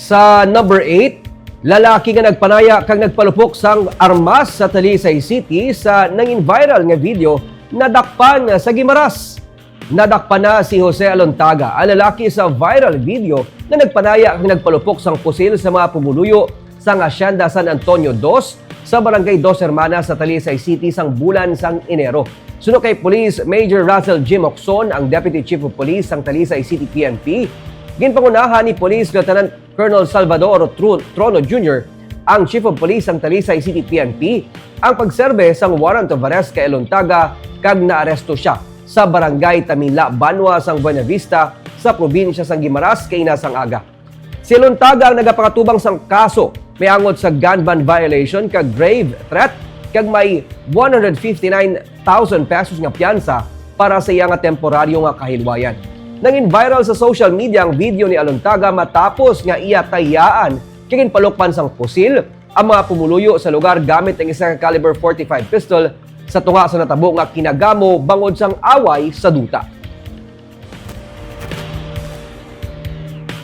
Sa number 8, lalaki nga nagpanaya kag nagpalupok sang armas sa Talisay City sa nangin viral nga video nadakpan sa Gimaras. Nadakpan na si Jose Alontaga, ang lalaki sa viral video na nagpanaya kag nagpalupok sang pusil sa mga pumuluyo sa Hacienda San Antonio 2 sa Barangay Dos Hermanas sa Talisay City sang bulan sang Enero. Suno kay Police Major Russell Jim Oxon, ang Deputy Chief of Police sang Talisay City PNP, ginpangunahan ni Police Lieutenant Colonel Salvador Trono Jr., ang Chief of Police sang Talisay City PNP, ang pagserbe sang warrant of arrest kay Elontaga kag naaresto siya sa Barangay Tamila, Banwa sang Buena Vista sa probinsya sang Gimaras kay Inasang Aga. Si Lontaga ang nagapakatubang sang kaso may angod sa gun ban violation kag grave threat kag may 159,000 pesos nga piyansa para sa iya nga temporaryo nga kahilwayan. Nangin viral sa social media ang video ni Alontaga matapos nga iya tayaan kag palukpan sang pusil ang mga pumuluyo sa lugar gamit ang isang caliber 45 pistol sa tunga sa natabo nga kinagamo bangod sang away sa duta.